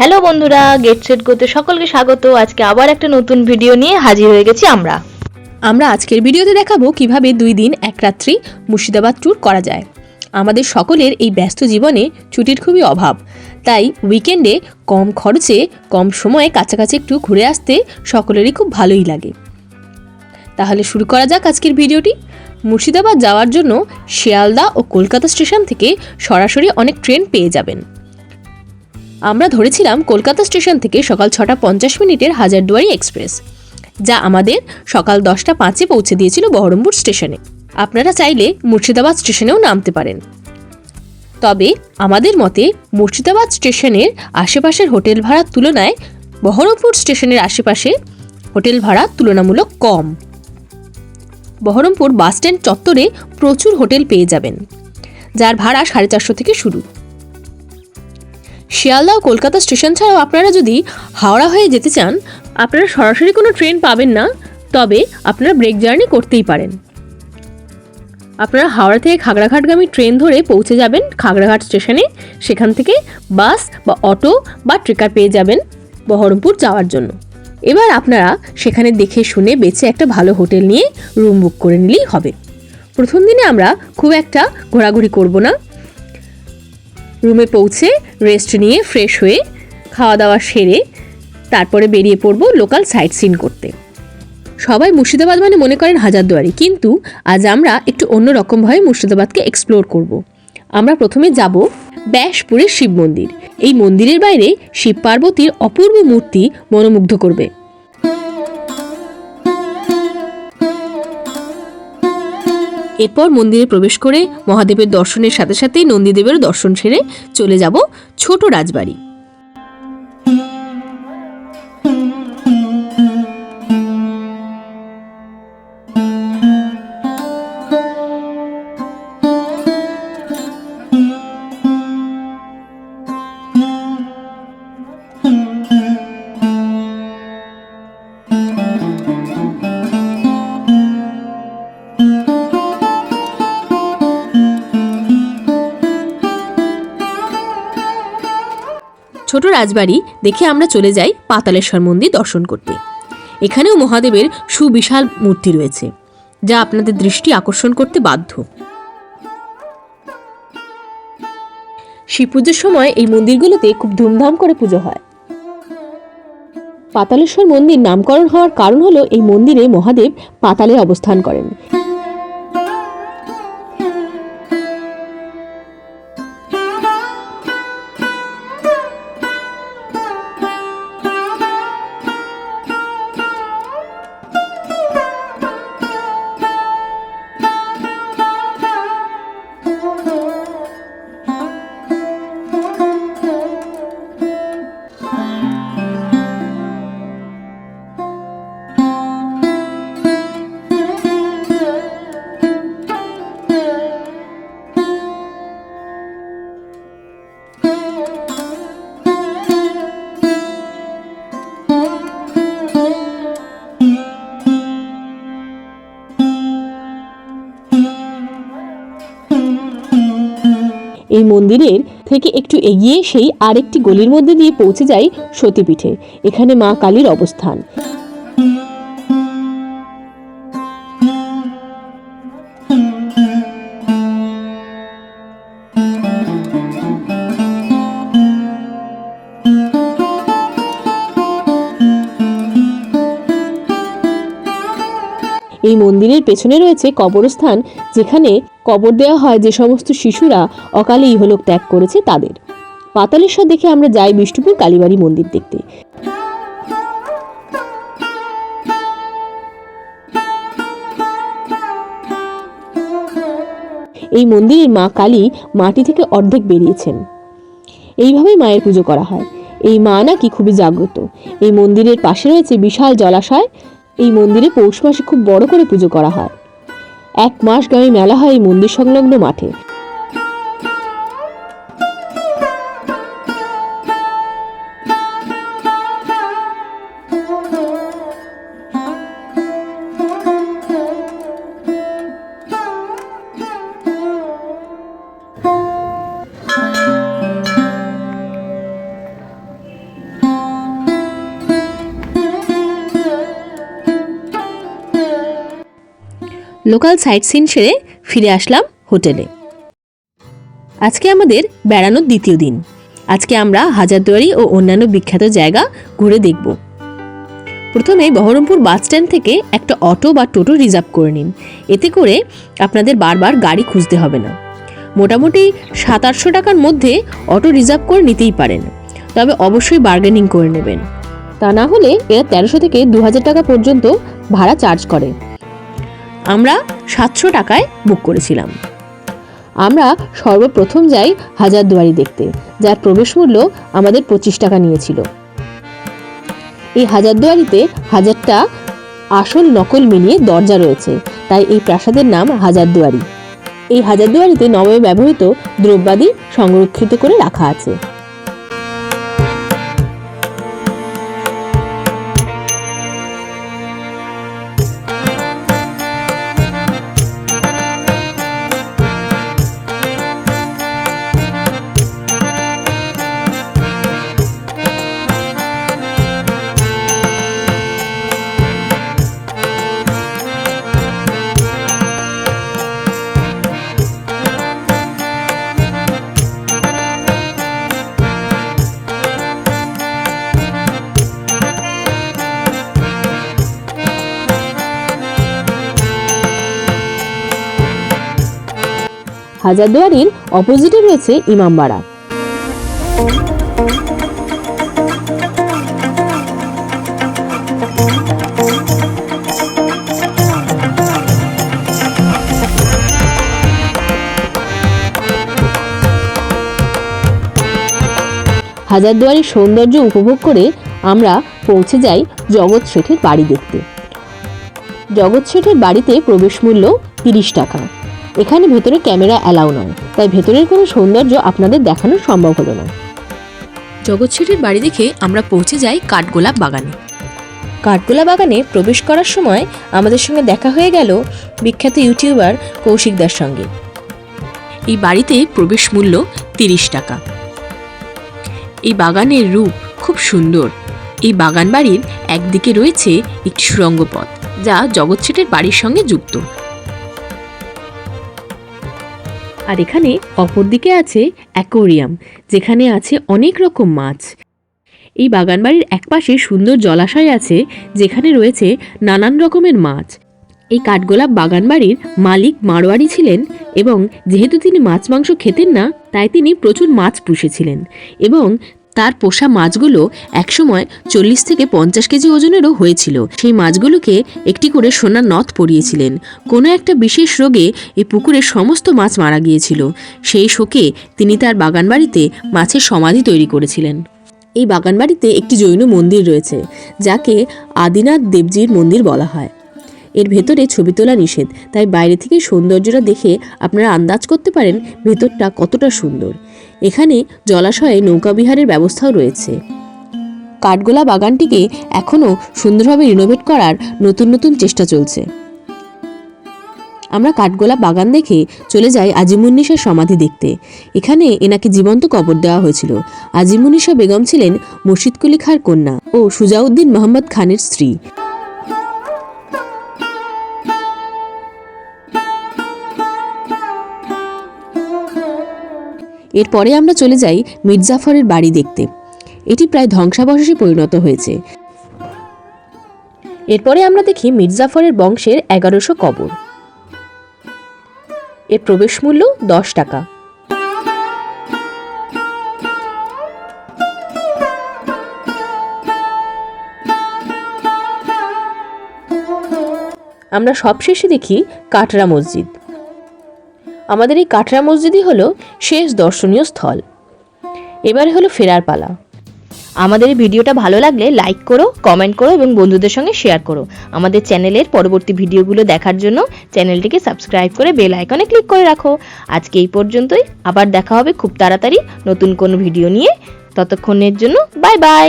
Hello বন্ধুরা get set করতে সকলকে স্বাগত। আজকে আবার একটা নতুন ভিডিও নিয়ে হাজির হয়ে গেছি আমরা। আমরা আজকের ভিডিওতে দেখাবো কীভাবে দুই দিন, এক রাত্রি মুর্শিদাবাদ ট্যুর করা যায়। আমাদের সকলের এই ব্যস্ত জীবনে ছুটির খুবই অভাব। তাই উইকেন্ডে কম খরচে, কম সময়ে কাছাকাছি একটু ঘুরে আসতে সকলেরই খুব ভালোই লাগে। তাহলে শুরু করা যাক আজকের ভিডিওটি মুর্শিদাবাদ যাওয়ার জন্য শিয়ালদা ও কলকাতা স্টেশন থেকে সরাসরি অনেক ট্রেন পেয়ে যাবেন। আমরা ধরেছিলাম কলকাতা স্টেশন থেকে সকাল ছটা পঞ্চাশ মিনিটের হাজারদুয়ারি এক্সপ্রেস, যা আমাদের সকাল দশটা পাঁচে পৌঁছে দিয়েছিল বহরমপুর স্টেশনে। আপনারা চাইলে মুর্শিদাবাদ স্টেশনেও নামতে পারেন। তবে আমাদের মতে মুর্শিদাবাদ স্টেশনের আশেপাশের হোটেল ভাড়ার তুলনায় বহরমপুর স্টেশনের আশেপাশে হোটেল ভাড়া তুলনামূলক কম। বহরমপুর বাসস্ট্যান্ড চত্বরে প্রচুর হোটেল পেয়ে যাবেন, যার ভাড়া সাড়ে চারশো থেকে শুরু। শিয়ালদা ও কলকাতা স্টেশন ছাড়াও আপনারা যদি হাওড়া হয়ে যেতে চান, আপনারা সরাসরি কোনো ট্রেন পাবেন না, তবে আপনারা ব্রেক জার্নি করতেই পারেন। আপনারা হাওড়া থেকে খাগড়াঘাটগামী ট্রেন ধরে পৌঁছে যাবেন খাগড়াঘাট স্টেশনে। সেখান থেকে বাস বা অটো বা ট্রেকার পেয়ে যাবেন বহরমপুর যাওয়ার জন্য। এবার আপনারা সেখানে দেখে শুনে বেছে একটা ভালো হোটেল নিয়ে রুম বুক করে নিলেই হবে। প্রথম দিনে আমরা খুব একটা ঘোরাঘুরি করব না। রুমে পৌঁছে রেস্ট নিয়ে ফ্রেশ হয়ে খাওয়া দাওয়া সেরে তারপরে বেরিয়ে পড়ব লোকাল সাইট সিন করতে। সবাই মুর্শিদাবাদ মানে মনে করেন হাজারদুয়ারি। কিন্তু আজ আমরা একটু অন্য রকমভাবে মুর্শিদাবাদকে এক্সপ্লোর করব। আমরা প্রথমে যাব ব্যাসপুরের শিব মন্দির। এই মন্দিরের বাইরে শিব পার্বতীর অপূর্ব মূর্তি মনোমুগ্ধ করবে। এরপর মন্দিরে প্রবেশ করে মহাদেবের দর্শনের সাথে সাথেই নন্দীদেবের দর্শন সেরে চলে যাব ছোট রাজবাড়ি। ছোট রাজবাড়ি দেখে আমরা চলে যাই পাতালেশ্বর মন্দির দর্শন করতে। এখানেও মহাদেবের সুবিশাল মূর্তি রয়েছে, যা আপনাদের দৃষ্টি আকর্ষণ করতে বাধ্য। শিব পুজোর সময় এই মন্দিরগুলোতে খুব ধুমধাম করে পুজো হয়। পাতালেশ্বর মন্দির নামকরণ হওয়ার কারণ হলো এই মন্দিরে মহাদেব পাতালে অবস্থান করেন। মন্দিরের থেকে একটু এগিয়ে সেই আরেকটি গলির মধ্যে দিয়ে পৌঁছে যাই সতীপীঠে। এখানে মা কালীর অবস্থান। এই মন্দিরের পেছনে রয়েছে কবরস্থান, যেখানে কবর দেওয়া হয় যে সমস্ত শিশুরা অকালে ইহলোক ত্যাগ করেছে তাদের। পাতালেশ্বর দেখে আমরা যাই বিষ্ণুপুর কালীবাড়ি মন্দির দেখতে। এই মন্দিরের মা কালী মাটি থেকে অর্ধেক বেরিয়েছেন। এইভাবেই মায়ের পুজো করা হয়। এই মা নাকি খুবই জাগ্রত। এই মন্দিরের পাশে রয়েছে বিশাল জলাশয়। এই মন্দিরে পৌষ মাসে খুব বড় করে পুজো করা হয়। এক মাস গ্রামে মেলা হয় এই মন্দির সংলগ্ন মাঠে। লোকাল সাইট সিন সেরে ফিরে আসলাম হোটেলে। আজকে আমাদের বেড়ানোর দ্বিতীয় দিন। আজকে আমরা হাজারদুয়ারি ও অন্যান্য বিখ্যাত জায়গা ঘুরে দেখব। প্রথমে বহরমপুর বাস স্ট্যান্ড থেকে একটা অটো বা টোটো রিজার্ভ করে নিন। এতে করে আপনাদের বারবার গাড়ি খুঁজতে হবে না। মোটামুটি সাত আটশো টাকার মধ্যে অটো রিজার্ভ করে নিতেই পারেন। তবে অবশ্যই বার্গেনিং করে নেবেন। তা না হলে এরা তেরোশো থেকে দু হাজার টাকা পর্যন্ত ভাড়া চার্জ করে। আমরা সাতশো টাকায় বুক করেছিলাম। আমরা সর্বপ্রথম যাই হাজারদুয়ারি দেখতে, যার প্রবেশ মূল্য আমাদের পঁচিশ টাকা নিয়েছিল। এই হাজারদুয়ারিতে হাজারটা আসল নকল মিলিয়ে দরজা রয়েছে, তাই এই প্রাসাদের নাম হাজারদুয়ারি এই হাজারদুয়ারিতে নবে ব্যবহৃত দ্রব্যাদি সংরক্ষিত করে রাখা আছে। হাজারদুয়ারির অপোজিটে রয়েছে ইমামবাড়া হাজারদুয়ারির সৌন্দর্য উপভোগ করে আমরা পৌঁছে যাই জগৎ শেঠের বাড়ি দেখতে। জগৎ শেঠের বাড়িতে প্রবেশ মূল্য তিরিশ টাকা। এখানে ভেতরে ক্যামেরা অ্যালাউ নয়, তাই ভেতরের কোনো সৌন্দর্য আপনাদের দেখানো সম্ভব হলো না। জগৎ বাড়ি দেখে আমরা পৌঁছে যাই কাঠগোলাপ বাগানে। কাঠগোলা বাগানে প্রবেশ করার সময় আমাদের সঙ্গে দেখা হয়ে গেল বিখ্যাত ইউটিউবার কৌশিকদার সঙ্গে। এই বাড়িতে প্রবেশ মূল্য তিরিশ টাকা। এই বাগানের রূপ খুব সুন্দর। এই বাগান বাড়ির একদিকে রয়েছে একটি সুড়ঙ্গ পথ, যা জগৎ বাড়ির সঙ্গে যুক্ত। আর এখানে অপরদিকে আছে অ্যাকোরিয়াম, যেখানে আছে অনেক রকম মাছ। এই বাগানবাড়ির একপাশে সুন্দর জলাশয় আছে, যেখানে রয়েছে নানান রকমের মাছ। এই কাঠগোলাপ বাগানবাড়ির মালিক মারোয়ারি ছিলেন এবং যেহেতু তিনি মাছ মাংস খেতেন না, তাই তিনি প্রচুর মাছ পুষেছিলেন এবং তার পোষা মাছগুলো একসময় চল্লিশ থেকে পঞ্চাশ কেজি ওজনেরও হয়েছিল। সেই মাছগুলোকে একটি করে সোনার নথ পরিয়েছিলেন। কোনো একটা বিশেষ রোগে এই পুকুরের সমস্ত মাছ মারা গিয়েছিল। সেই শোকে তিনি তার বাগানবাড়িতে মাছের সমাধি তৈরি করেছিলেন। এই বাগানবাড়িতে একটি জৈন মন্দির রয়েছে, যাকে আদিনাথ দেবজির মন্দির বলা হয়। এর ভেতরে ছবি তোলা নিষেধ, তাই বাইরে থেকে সৌন্দর্যটা দেখে আপনারা আন্দাজ করতে পারেন ভেতরটা কতটা সুন্দর। এখানে জলাশয়ে নৌকাবিহারের ব্যবস্থাও রয়েছে। কাঠগোলা বাগানটিকে এখনও সুন্দরভাবে রিনোভেট করার নতুন নতুন চেষ্টা চলছে। আমরা কাঠগোলা বাগান দেখে চলে যাই আজিমুন্নিসার সমাধি দেখতে। এখানে এনাকে জীবন্ত কবর দেওয়া হয়েছিল। আজিমুন্নিসা বেগম ছিলেন মুর্শিদ কুলি খাঁর কন্যা ও সুজাউদ্দিন মোহাম্মদ খানের স্ত্রী। এরপরে আমরা চলে যাই মির্জাফরের বাড়ি দেখতে। এটি প্রায় ধ্বংসাবশেষে পরিণত হয়েছে। এরপরে আমরা দেখি মির্জাফরের বংশের এগারোশো কবর। এর প্রবেশ মূল্য দশ টাকা। আমরা সবশেষে দেখি কাটরা মসজিদ। আমাদের এই কাটরা মসজিদই হলো শেষ দর্শনীয় স্থল। এবারে হলো ফেরার পালা। আমাদের ভিডিওটা ভালো লাগলে লাইক করো কমেন্ট করো এবং বন্ধুদের সঙ্গে শেয়ার করো। আমাদের চ্যানেলের পরবর্তী ভিডিওগুলো দেখার জন্য চ্যানেলটিকে সাবস্ক্রাইব করে বেল আইকনে ক্লিক করে রাখো। আজকে এই পর্যন্তই। আবার দেখা হবে খুব তাড়াতাড়ি নতুন কোনো ভিডিও নিয়ে। ততক্ষণের জন্য বাই বাই